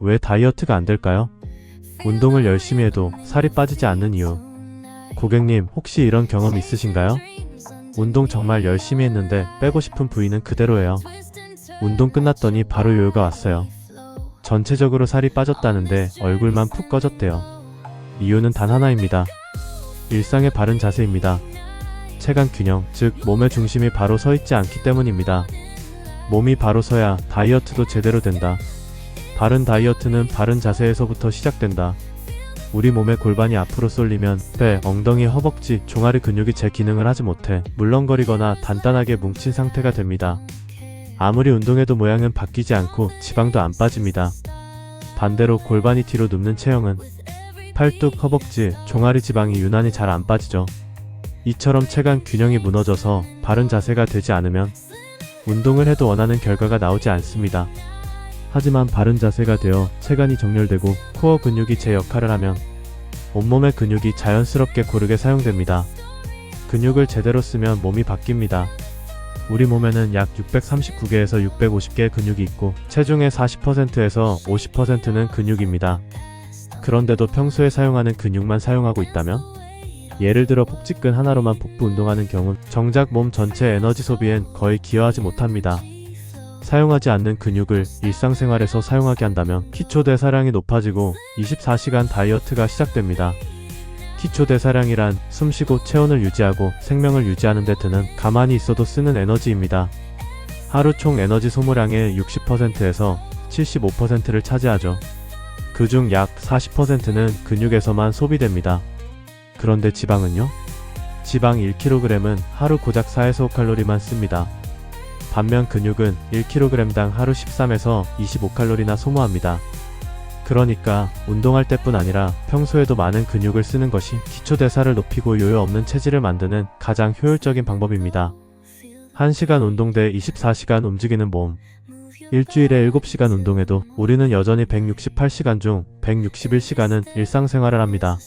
왜 다이어트가 안 될까요? 운동을 열심히 해도 살이 빠지지 않는 이유. 고객님, 혹시 이런 경험 있으신가요? 운동 정말 열심히 했는데 빼고 싶은 부위는 그대로예요. 운동 끝났더니 바로 요요가 왔어요. 전체적으로 살이 빠졌다는데 얼굴만 푹 꺼졌대요. 이유는 단 하나입니다. 일상의 바른 자세입니다. 체간 균형, 즉 몸의 중심이 바로 서 있지 않기 때문입니다. 몸이 바로 서야 다이어트도 제대로 된다. 바른 다이어트는 바른 자세에서부터 시작된다. 우리 몸의 골반이 앞으로 쏠리면 배, 엉덩이, 허벅지, 종아리 근육이 제 기능을 하지 못해 물렁거리거나 단단하게 뭉친 상태가 됩니다. 아무리 운동해도 모양은 바뀌지 않고 지방도 안 빠집니다. 반대로 골반이 뒤로 눕는 체형은 팔뚝, 허벅지, 종아리 지방이 유난히 잘 안 빠지죠. 이처럼 체간 균형이 무너져서 바른 자세가 되지 않으면 운동을 해도 원하는 결과가 나오지 않습니다. 하지만 바른 자세가 되어 체간이 정렬되고 코어 근육이 제 역할을 하면 온몸의 근육이 자연스럽게 고르게 사용됩니다. 근육을 제대로 쓰면 몸이 바뀝니다. 우리 몸에는 약 639개에서 650개의 근육이 있고 체중의 40%에서 50%는 근육입니다. 그런데도 평소에 사용하는 근육만 사용하고 있다면? 예를 들어 복직근 하나로만 복부 운동하는 경우 정작 몸 전체 에너지 소비엔 거의 기여하지 못합니다. 사용하지 않는 근육을 일상생활에서 사용하게 한다면 기초 대사량이 높아지고 24시간 다이어트가 시작됩니다. 기초 대사량이란 숨쉬고 체온을 유지하고 생명을 유지하는 데 드는 가만히 있어도 쓰는 에너지입니다. 하루 총 에너지 소모량의 60%에서 75%를 차지하죠. 그중 약 40%는 근육에서만 소비됩니다. 그런데 지방은요? 지방 1kg은 하루 고작 4에서 5칼로리만 씁니다. 반면 근육은 1kg당 하루 13에서 25칼로리나 소모합니다. 그러니까 운동할 때뿐 아니라 평소에도 많은 근육을 쓰는 것이 기초 대사를 높이고 요요 없는 체질을 만드는 가장 효율적인 방법입니다. 1시간 운동 대 24시간 움직이는 몸. 일주일에 7시간 운동해도 우리는 여전히 168시간 중 161시간은 일상생활을 합니다.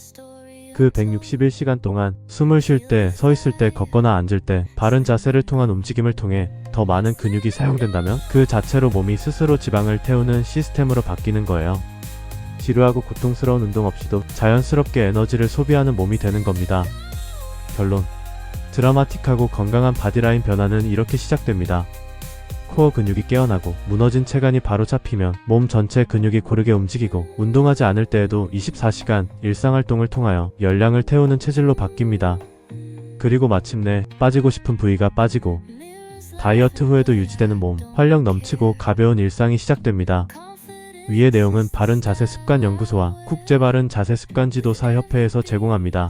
그 161시간 동안 숨을 쉴 때, 서 있을 때, 걷거나 앉을 때 바른 자세를 통한 움직임을 통해 더 많은 근육이 사용된다면 그 자체로 몸이 스스로 지방을 태우는 시스템으로 바뀌는 거예요. 지루하고 고통스러운 운동 없이도 자연스럽게 에너지를 소비하는 몸이 되는 겁니다. 결론. 드라마틱하고 건강한 바디라인 변화는 이렇게 시작됩니다. 코어 근육이 깨어나고 무너진 체간이 바로 잡히면 몸 전체 근육이 고르게 움직이고 운동하지 않을 때에도 24시간 일상활동을 통하여 열량을 태우는 체질로 바뀝니다. 그리고 마침내 빠지고 싶은 부위가 빠지고 다이어트 후에도 유지되는 몸, 활력 넘치고 가벼운 일상이 시작됩니다. 위의 내용은 바른 자세 습관 연구소와 국제 바른 자세 습관 지도사 협회에서 제공합니다.